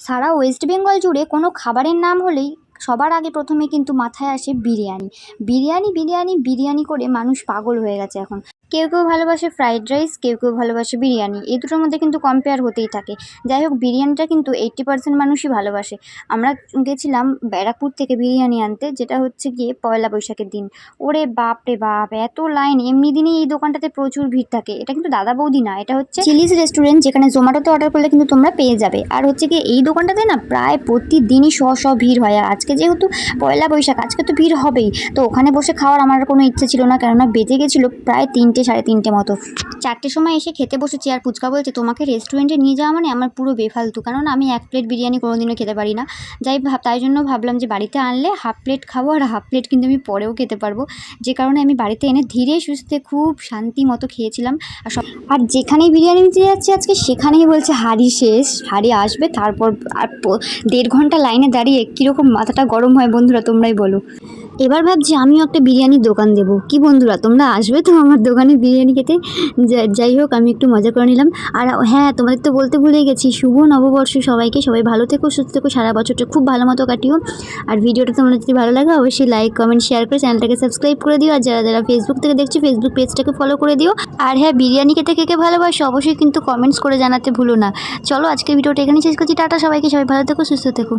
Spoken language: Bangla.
সারা ওয়েস্ট বেঙ্গল জুড়ে কোনো খাবারের নাম হলেই সবার আগে প্রথমে কিন্তু মাথায় আসে বিরিয়ানি। বিরিয়ানি বিরিয়ানি বিরিয়ানি করে মানুষ পাগল হয়ে গেছে এখন। কেউ কেউ ভালোবাসে ফ্রাইড রাইস কেউ কেউ ভালোবাসে বিরিয়ানি। এই দুটোর মধ্যে কিন্তু কম্পেয়ার হতেই থাকে। যাই হোক, বিরিয়ানিটা কিন্তু এইট্টি পার্সেন্ট মানুষই ভালোবাসে। আমরা গেছিলাম ব্যারাকপুর থেকে বিরিয়ানি আনতে, যেটা হচ্ছে গিয়ে পয়লা বৈশাখের দিন। ওরে বাপ রে বাপ, এত লাইন এমনি দিনই এই দোকানটাতে প্রচুর ভিড় থাকে। এটা কিন্তু দাদা বৌদি না, এটা হচ্ছে চিলিজ রেস্টুরেন্ট যেখানে জোম্যাটোতে অর্ডার করলে কিন্তু তোমরা পেয়ে যাবে। আর হচ্ছে গিয়ে এই দোকানটাতে না প্রায় প্রতিদিনই শ শ ভিড় হয়। আর আজকে যেহেতু পয়লা বৈশাখ, আজকে তো ভিড় হবেই। তো ওখানে বসে খাওয়ার আমার কোনো ইচ্ছে ছিল না, কেননা বেজে গেছিল প্রায় তিনটে, সাড়ে তিনটে মতো। চারটের সময় এসে খেতে বসেছি আর পুচকা বলছে, তোমাকে রেস্টুরেন্টে নিয়ে যাওয়া মানে আমার পুরো বেফালতু। কারণ আমি এক প্লেট বিরিয়ানি কোনোদিনও খেতে পারি না। যাই ভাব, তাই জন্য ভাবলাম যে বাড়িতে আনলে হাফ প্লেট খাব আর হাফ প্লেট কিন্তু আমি পরেও খেতে পারব। যে কারণে আমি বাড়িতে এনে ধীরে সুস্থে খুব শান্তি মতো খেয়েছিলাম। আর সব আর যেখানেই বিরিয়ানি নিতে যাচ্ছি আজকে, সেখানেই বলছে, হাড়ি শেষ, হাড়ি আসবে, তারপর আর দেড় ঘণ্টা লাইনে দাঁড়িয়ে কীরকম মাথাটা গরম হয় বন্ধুরা তোমরাই বলো। এবার ভাবছি আমিও একটা বিরিয়ানির দোকান দেবো। কি বন্ধুরা, তোমরা আসবে তো আমার দোকানে বিরিয়ানি খেতে? যাই হোক, আমি একটু মজা করে নিলাম। আর হ্যাঁ তোমাদের তো বলতে ভুলে গেছি, শুভ নববর্ষ সবাইকে, সবাই ভালো থেকো, সুস্থ থেকো, সারা বছরটা খুব ভালো মতো কাটিও। আর ভিডিওটা তোমাদের যদি ভালো লাগে, অবশ্যই লাইক কমেন্ট শেয়ার করে চ্যানেলটাকে সাবস্ক্রাইব করে দিও। আর যারা যারা ফেসবুক থেকে দেখছ ফেসবুক পেজটাকে ফলো করে দিও। আর হ্যাঁ বিরিয়ানি খেতে কে কে ভালোবাসো, অবশ্যই কিন্তু কমেন্টস করে জানাতে ভুলো না। চলো আজকে ভিডিওটা এখানেই শেষ করছি। টাটা সবাইকে, সবাই ভালো থেকো, সুস্থ থেকো।